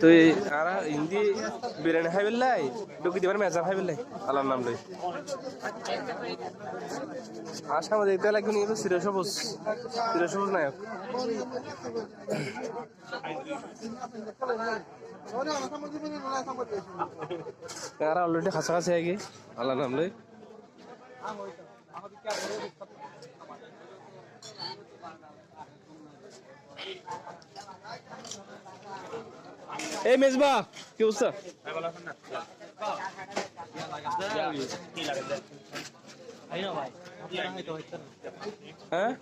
তুই আর হিন্দি বিরিয়ানি খাই পেলাই ডুকি দিবার মেজা খাই পেলাই আল্লাহর নাম লই। আর সামনে দেখতে লাগবে নি চির সবুজ। চির সবুজ নায়ক। আর অলরেডি কাছাকাছি আগে আল্লাহর নাম লই। এই মেজবা কি অবস্থা? হ্যাঁ?